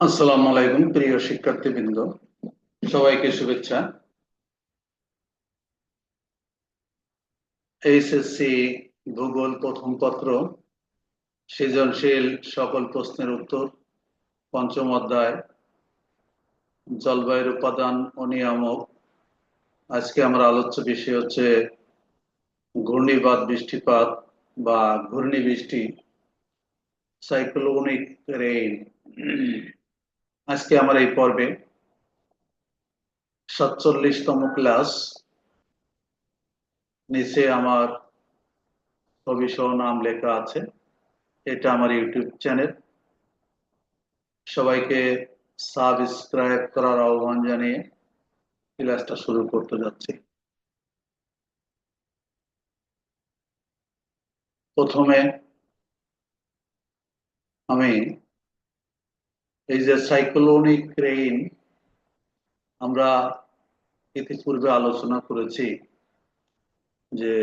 আসসালামু আলাইকুম, প্রিয় শিক্ষার্থীবৃন্দ। সবাইকে শুভেচ্ছা। এইচএসসি ভূগোল প্রথম পত্র, সৃজনশীল সকল প্রশ্নের উত্তর, পঞ্চম অধ্যায়, জলবায়ুর উপাদান ও নিয়ামক। আজকে আমার আলোচ্য বিষয় হচ্ছে ঘূর্ণিবাদ বৃষ্টিপাত বা ঘূর্ণি বৃষ্টি সাইক্লোনিক রেইন। আজকে আমার এই পর্বে সাতচল্লিশতম ক্লাস নিচে আমার ছবি নাম লেখা আছে। এটা আমার ইউটিউব চ্যানেল। সবাইকে সাবস্ক্রাইব করার আহ্বান জানিয়ে ক্লাসটা শুরু করতে যাচ্ছি। প্রথমে আমি এই যে সাইক্লোনিক রেইন আমরা ইতিপূর্বে আলোচনা করেছি যে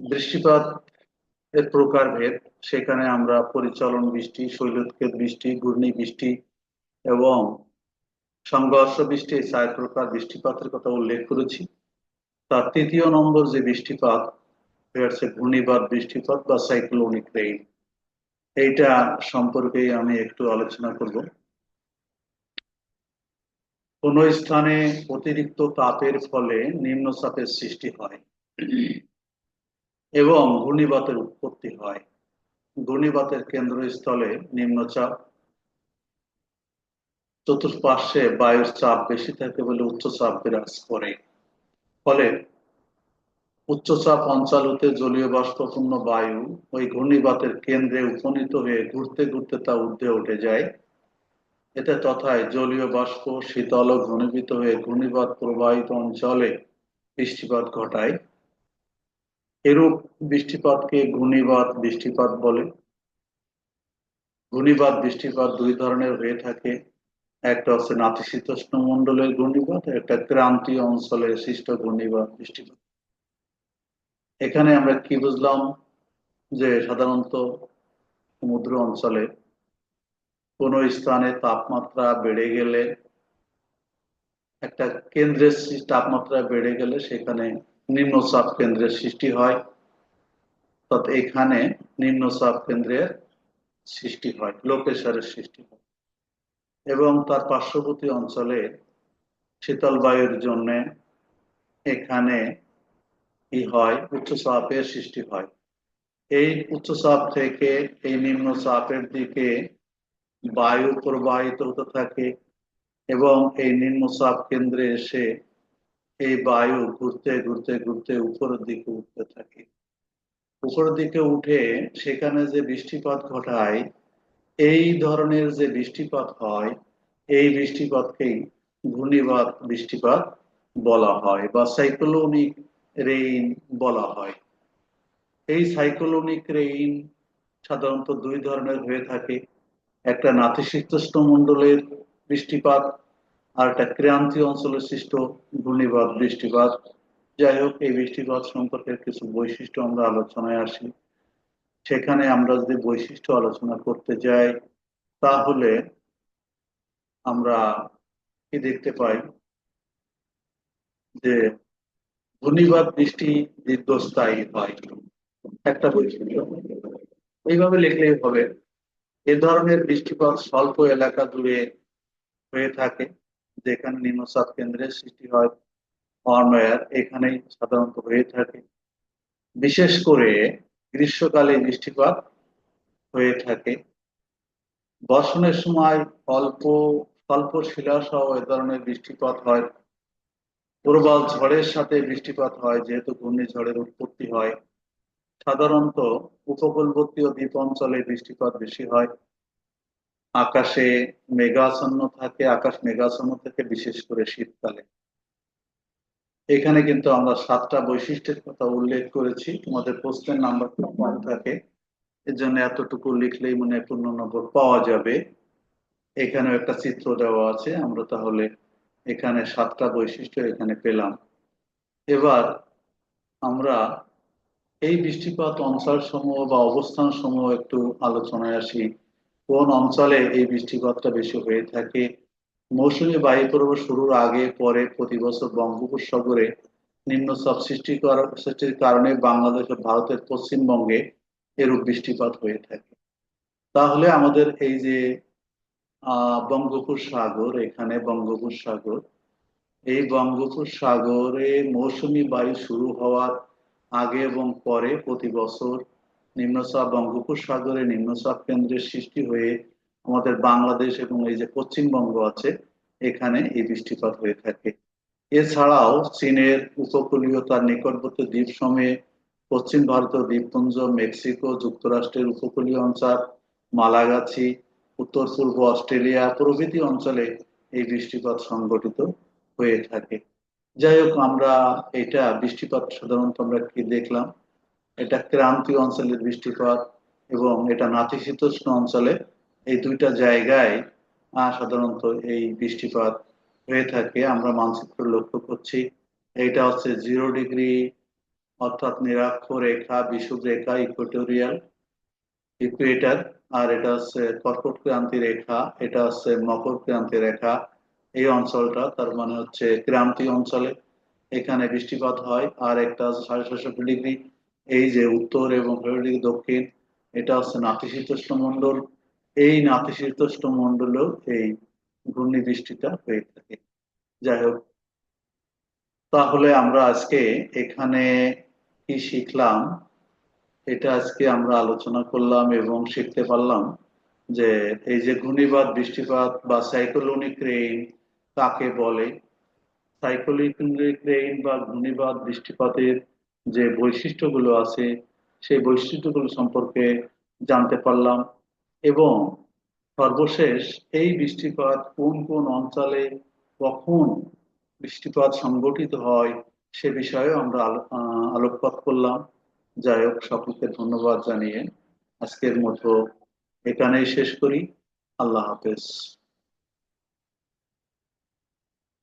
বৃষ্টিপাত এর প্রকারভেদ, সেখানে আমরা পরিচালন বৃষ্টি শৈলোৎক্ষেপ বৃষ্টি, ঘূর্ণি বৃষ্টি এবং সংঘর্ষ বৃষ্টি এই চার প্রকার বৃষ্টিপাতের কথা উল্লেখ করেছি। তার তৃতীয় নম্বর যে বৃষ্টিপাত হচ্ছে ঘূর্ণিবাদ বৃষ্টিপাত বা সাইক্লোনিক রেইন এইটা সম্পর্কে আমি একটু আলোচনা করব। কোন স্থানে অতিরিক্ত তাপের ফলে নিম্নচাপের সৃষ্টি হয় এবং ঘূর্ণিবাতের উৎপত্তি হয়। ঘূর্ণিবাতের কেন্দ্রস্থলে নিম্নচাপ, চতুর্পার্শ্বে বায়ুর চাপ বেশি থাকে বলে উচ্চচাপ বিরাজ করে। ফলে উচ্চচাপ অঞ্চল হতে জলীয় বাষ্পপূর্ণ বায়ু ওই ঘূর্ণিবাতের কেন্দ্রে উপনীত হয়ে ঘুরতে ঘুরতে তা ঊর্ধ্বে উঠে যায়। এতে তথায় জলীয় বাষ্প শীতল ও ঘনীভূত হয়ে ঘূর্ণিবাত প্রবাহিত অঞ্চলে বৃষ্টিপাত ঘটায়। এরূপ বৃষ্টিপাতকে ঘূর্ণিবাত বৃষ্টিপাত বলে। ঘূর্ণিবাত বৃষ্টিপাত দুই ধরনের হয়ে থাকে। একটা হচ্ছে নাতিশীতোষ্ণ মন্ডলের ঘূর্ণিবাত, একটা ক্রান্তীয় অঞ্চলে সৃষ্ট ঘূর্ণিবাত বৃষ্টিপাত। এখানে আমরা কি বুঝলাম যে সাধারণত সমুদ্র অঞ্চলে কোনো স্থানে তাপমাত্রা বেড়ে গেলে, একটা কেন্দ্রের তাপমাত্রা বেড়ে গেলে সেখানে নিম্নচাপ কেন্দ্রের সৃষ্টি হয়। অর্থাৎ এখানে নিম্নচাপ কেন্দ্রের সৃষ্টি হয় লোকেশ্বরের সৃষ্টি হয়। এবং তার পার্শ্ববর্তী অঞ্চলে শীতল বায়ুর জন্য এখানে কি হয় উচ্চচাপের সৃষ্টি হয়। এই উচ্চচাপ থেকে, এই নিম্ন চাপের দিকে বায়ু প্রবাহিত হতে থাকে এবং এই নিম্নচাপ কেন্দ্রে এসে এই বায়ু ঘুরতে ঘুরতে ঘুরতে উপরের দিকে উঠতে থাকে। উপরের দিকে উঠে সেখানে যে বৃষ্টিপাত ঘটায়, এই ধরনের যে বৃষ্টিপাত হয়, এই বৃষ্টিপাতকেই ঘূর্ণিবাদ বৃষ্টিপাত বলা হয় বা সাইক্লোনিক রেইন বলা হয়। এই সাইক্লোনিক রেইন সাধারণত দুই ধরনের হয়ে থাকে। একটা নাতিশীতোষ্ণ মন্ডলের বৃষ্টিপাত আর একটা ক্রান্তীয় অঞ্চলে সৃষ্ট ঘূর্ণিবাদ বৃষ্টিপাত। যাই হোক, এই বৃষ্টিপাত সম্পর্কে কিছু বৈশিষ্ট্য আমরা আলোচনায় আসি। সেখানে আমরা যদি বৈশিষ্ট্য আলোচনা করতে যাই, তাহলে আমরা কি দেখতে পাই যে ঘূর্ণিবাদ বৃষ্টি দীর্ঘস্থায়ী হয়। একটা বৈশিষ্ট্য। এইভাবে লিখলেই হবে, এ ধরনের বৃষ্টিপাত স্বল্প এলাকা জুড়ে হয়ে থাকে, যেখানে নিম্নচাপ কেন্দ্রের সৃষ্টি হয় অর্ণয়ার এখানেই সাধারণত হয়ে থাকে। বিশেষ করে গ্রীষ্মকালে বৃষ্টিপাত হয়ে থাকে। বর্ষণের সময় অল্প, স্বল্প শিলা সহ এ ধরনের বৃষ্টিপাত হয়। প্রবল ঝড়ের সাথে বৃষ্টিপাত হয়, যেহেতু ঘূর্ণিঝড়ের উৎপত্তি হয়। সাধারণত উপকূলবর্তী দ্বীপ অঞ্চলে বৃষ্টিপাত বেশি হয়। আকাশে মেঘাচ্ছন্ন থাকে, আকাশ মেঘাচ্ছন্ন থাকে, বিশেষ করে শীতকালে। এখানে কিন্তু আমরা সাতটা বৈশিষ্ট্যের কথা উল্লেখ করেছি। তোমাদের প্রশ্নের নাম্বার কম থাকে। এর জন্য এতটুকু লিখলেই মনে হয় পূর্ণ নম্বর পাওয়া যাবে। এখানেও একটা চিত্র দেওয়া আছে। আমরা তাহলে এখানে সাতটা বৈশিষ্ট্য এখানে পেলাম। এবার আমরা এই বৃষ্টিপাত অঞ্চল সমূহ বা অবস্থান সমূহ একটু আলোচনায় আসি। কোন অঞ্চলে এই বৃষ্টিপাতটা বেশি হয়ে থাকে? মৌসুমী বায়ু প্রবাহ শুরুর আগে, পরে প্রতি বছর বঙ্গোপসাগরে নিম্নচাপ সৃষ্টি করার সৃষ্টির কারণে বাংলাদেশ ও ভারতের পশ্চিমবঙ্গে এরূপ বৃষ্টিপাত হয়ে থাকে। তাহলে আমাদের এই যে বঙ্গোপসাগর, এখানে বঙ্গোপসাগর। এই বঙ্গোপসাগরে মৌসুমি বায়ু শুরু হওয়ার আগে এবং পরে প্রতি বছর নিম্নচাপ, বঙ্গোপসাগরে নিম্নচাপ কেন্দ্রের সৃষ্টি হয়ে আমাদের বাংলাদেশ এবং এই যে পশ্চিমবঙ্গ আছে, এখানে এই বৃষ্টিপাত হয়ে থাকে। এছাড়াও চীনের উপকূলীয় তার নিকটবর্তী দ্বীপ সময়ে পশ্চিম ভারতীয় দ্বীপপুঞ্জ, মেক্সিকো, যুক্তরাষ্ট্রের উপকূলীয় অঞ্চল, মালাগাছি উত্তর, পূর্ব অস্ট্রেলিয়া প্রভৃতি অঞ্চলে এই বৃষ্টিপাত সংঘটিত হয়ে থাকে। যাই হোক, আমরা এটা বৃষ্টিপাত সাধারণত আমরা কি দেখলাম? এটা ক্রান্তীয় অঞ্চলের বৃষ্টিপাত এবং এটা নাতিশীতোষ্ণ অঞ্চলে এই দুইটা জায়গায় সাধারণত এই বৃষ্টিপাত হয়ে থাকে। আমরা মানচিত্র লক্ষ্য করছি। এটা হচ্ছে জিরো ডিগ্রি, অর্থাৎ নিরাক্ষ রেখা বিষুব রেখা ইকুয়েটোরিয়াল ইকুয়েটার আর এটা হচ্ছে কর্কট ক্রান্তি রেখা, এটা হচ্ছে মকর ক্রান্তি রেখা। এই অঞ্চলটা, তার মানে হচ্ছে ক্রান্তি অঞ্চলে এখানে বৃষ্টিপাত হয়। আর একটা সাড়ে ছয়ষট্টি ডিগ্রি, এই যে উত্তর এবং দক্ষিণ, এটা হচ্ছে নাতিশীতোষ্ণ মন্ডল এই নাতিশীতোষ্ণ মন্ডলেও এই ঘূর্ণি বৃষ্টিটা হয়ে থাকে। যাই হোক, তাহলে আমরা আজকে এখানে কি শিখলাম? এটা আজকে আমরা আলোচনা করলাম এবং শিখতে পারলাম যে এই যে ঘূর্ণিবাদ বৃষ্টিপাত বা সাইক্লোনিক রেইন কাকে বলে? সাইক্লোনিক রেইন বা ঘূর্ণিবাদ বৃষ্টিপাতের যে বৈশিষ্ট্যগুলো আছে, সেই বৈশিষ্ট্যগুলো সম্পর্কে জানতে পারলাম এবং সর্বশেষ এই বৃষ্টিপাত কোন কোন অঞ্চলে কখন বৃষ্টিপাত সংগঠিত হয় সে বিষয়ে আমরা আলোকপাত করলাম। যাই হোক সকলকে ধন্যবাদ জানিয়ে আজকের মতো এখানেই শেষ করি। আল্লাহ হাফেজ।